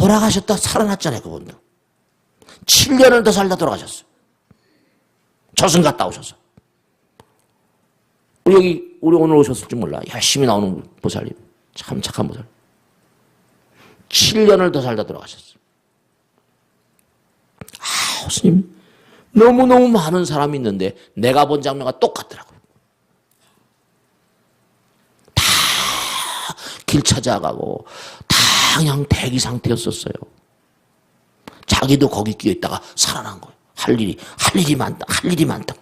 돌아가셨다 살아났잖아요, 그분도. 7년을 더 살다 돌아가셨어요. 저승 갔다 오셔서. 우리 여기, 우리 오늘 오셨을지 몰라. 열심히 나오는 보살님. 참 착한 보살. 7년을 더 살다 돌아가셨어요. 아, 스님. 너무너무 많은 사람이 있는데 내가 본 장면과 똑같더라고요. 다 길 찾아가고 다 그냥 대기 상태였었어요. 자기도 거기 끼어 있다가 살아난 거예요. 할 일이, 할 일이 많다, 할 일이 많다.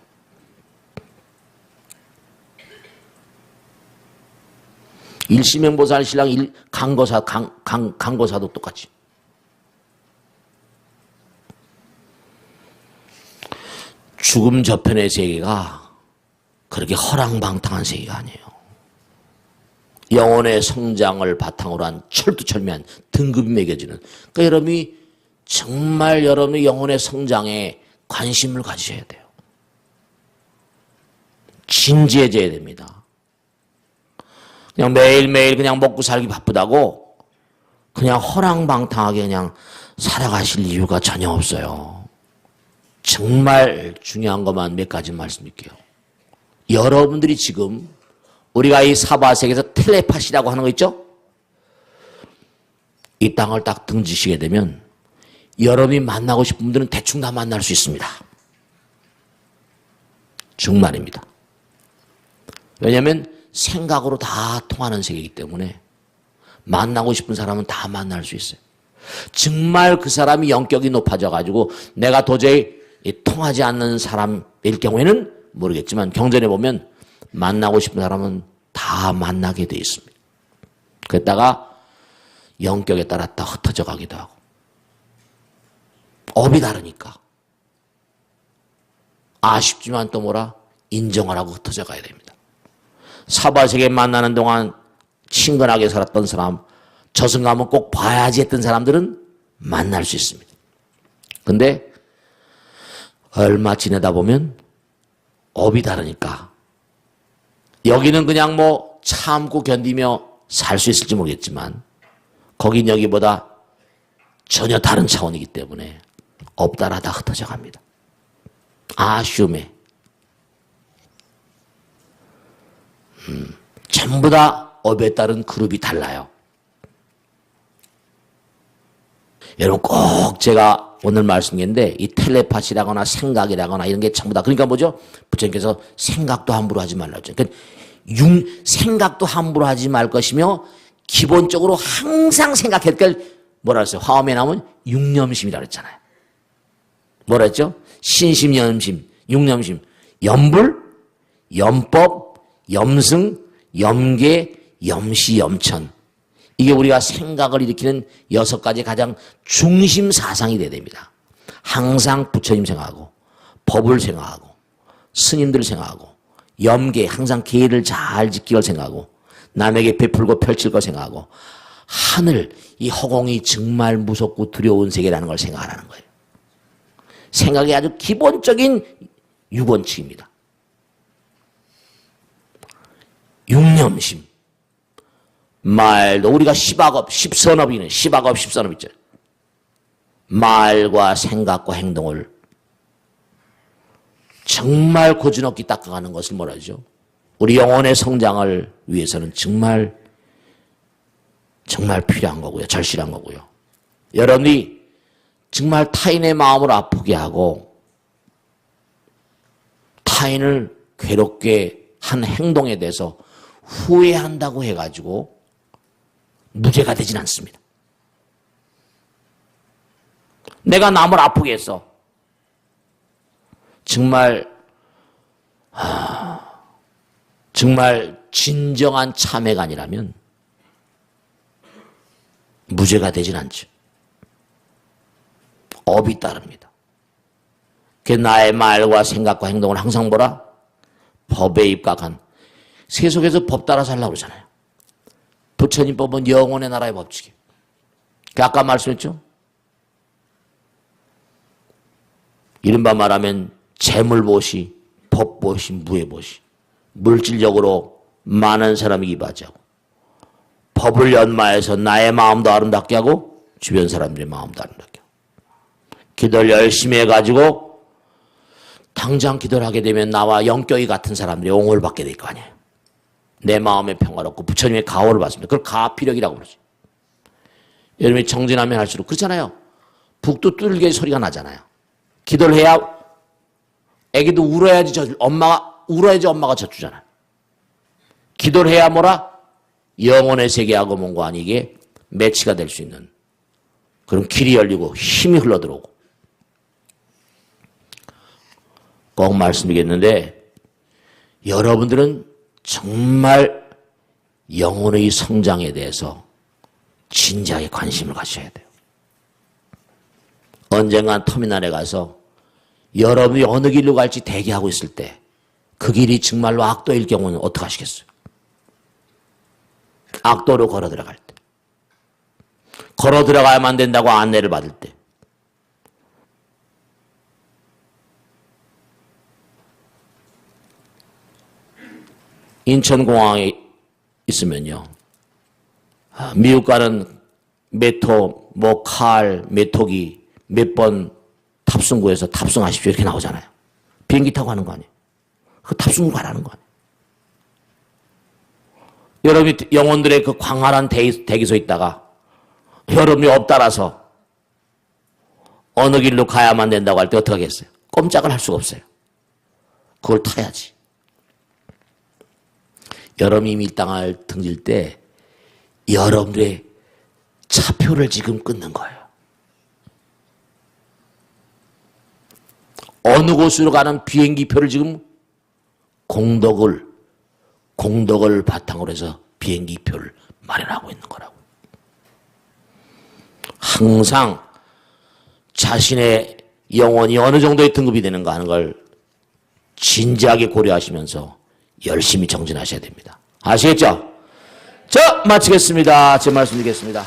일시명보살 신랑 일, 강거사, 강, 강, 강거사도 똑같이. 죽음 저편의 세계가 그렇게 허랑방탕한 세계가 아니에요. 영혼의 성장을 바탕으로 한 철두철미한 등급이 매겨지는 그러니까 여러분이 정말 여러분의 영혼의 성장에 관심을 가지셔야 돼요. 진지해져야 됩니다. 그냥 매일매일 그냥 먹고 살기 바쁘다고 그냥 허랑방탕하게 그냥 살아가실 이유가 전혀 없어요. 정말 중요한 것만 몇 가지 말씀드릴게요. 여러분들이 지금 우리가 이 사바 세계에서 텔레파시라고 하는 거 있죠? 이 땅을 딱 등지시게 되면 여러분이 만나고 싶은 분들은 대충 다 만날 수 있습니다. 정말입니다. 왜냐하면 생각으로 다 통하는 세계이기 때문에 만나고 싶은 사람은 다 만날 수 있어요. 정말 그 사람이 영격이 높아져 가지고 내가 도저히 통하지 않는 사람일 경우에는 모르겠지만 경전에 보면 만나고 싶은 사람은 다 만나게 돼 있습니다. 그랬다가 영격에 따라 다 흩어져 가기도 하고 업이 다르니까 아쉽지만 또 뭐라 인정을 하고 흩어져 가야 됩니다. 사바세계 만나는 동안 친근하게 살았던 사람 저승 가면 꼭 봐야지 했던 사람들은 만날 수 있습니다. 근데 얼마 지내다 보면 업이 다르니까 여기는 그냥 뭐 참고 견디며 살 수 있을지 모르겠지만 거긴 여기보다 전혀 다른 차원이기 때문에 업다라 다 흩어져 갑니다. 아쉬움에 음, 전부 다 업에 따른 그룹이 달라요. 여러분 꼭 제가 오늘 말씀인데 이 텔레파시라거나 생각이라거나 이런 게 전부 다 그러니까 뭐죠? 부처님께서 생각도 함부로 하지 말라 죠 그러니까 융, 생각도 함부로 하지 말 것이며 기본적으로 항상 생각할 걸 뭐라 했어요? 화엄에 나오면 육념심이라 그랬잖아요. 뭐라 했죠? 신심, 염심, 육념심, 염불, 염법, 염승, 염계, 염시, 염천. 이게 우리가 생각을 일으키는 여섯 가지 가장 중심 사상이 돼야 됩니다. 항상 부처님 생각하고, 법을 생각하고, 스님들 생각하고, 염계, 항상 계를 잘 지키걸 생각하고, 남에게 베풀고 펼칠 거 생각하고, 하늘, 이 허공이 정말 무섭고 두려운 세계라는 걸 생각하라는 거예요. 생각이 아주 기본적인 유본칙입니다. 육념심. 말도 우리가 십악업, 십선업이네. 십악업, 십선업 있죠. 말과 생각과 행동을 정말 고즈넉히 닦아가는 것을 뭐라 하죠? 우리 영혼의 성장을 위해서는 정말 정말 필요한 거고요. 절실한 거고요. 여러분이 정말 타인의 마음을 아프게 하고 타인을 괴롭게 한 행동에 대해서 후회한다고 해가지고 무죄가 되진 않습니다. 내가 남을 아프게 했어. 정말 하, 정말 진정한 참회가 아니라면 무죄가 되진 않죠. 업이 따릅니다. 그 나의 말과 생각과 행동을 항상 보라 법에 입각한 세속에서 법 따라 살라고 그러잖아요. 부처님 법은 영원의 나라의 법칙이에요. 그 아까 말씀했죠? 이른바 말하면 재물보시, 법보시, 무해보시. 물질적으로 많은 사람이 이바지하고 법을 연마해서 나의 마음도 아름답게 하고 주변 사람들의 마음도 아름답게. 기도를 열심히 해가지고 당장 기도를 하게 되면 나와 영격이 같은 사람들이 옹호를 받게 될 거 아니에요. 내 마음에 평화롭고 부처님의 가호를 받습니다. 그걸 가피력이라고 그러지. 여러분이 정진하면 할수록 그렇잖아요. 북도 뚫게 소리가 나잖아요. 기도를 해야 애기도 울어야지 저 엄마가 울어야지 엄마가 젖주잖아요. 기도를 해야 뭐라 영혼의 세계하고 뭔가 아니게 매치가 될 수 있는 그런 길이 열리고 힘이 흘러들어오고 꼭 말씀드리겠는데 여러분들은 정말 영혼의 성장에 대해서 진지하게 관심을 가져야 돼요. 언젠간 터미널에 가서 여러분이 어느 길로 갈지 대기하고 있을 때 그 길이 정말로 악도일 경우는 어떻게 하시겠어요? 악도로 걸어 들어갈 때. 걸어 들어가야만 된다고 안내를 받을 때. 인천공항에 있으면요. 아, 미국 가는 메토, 뭐, 칼, 메토기 몇 번 탑승구에서 탑승하십시오. 이렇게 나오잖아요. 비행기 타고 가는 거 아니에요. 그 탑승구 가라는 거 아니에요. 여러분이 영혼들의 그 광활한 대기, 대기소 있다가 여러분이 없따라서 어느 길로 가야만 된다고 할 때 어떻게 하겠어요? 꼼짝을 할 수가 없어요. 그걸 타야지. 여러분이 밀당을 등질 때 여러분들의 차표를 지금 끊는 거예요. 어느 곳으로 가는 비행기표를 지금 공덕을 공덕을 바탕으로 해서 비행기표를 마련하고 있는 거라고. 항상 자신의 영혼이 어느 정도의 등급이 되는가 하는 걸 진지하게 고려하시면서 열심히 정진하셔야 됩니다. 아시겠죠? 자, 마치겠습니다. 제 말씀 드리겠습니다.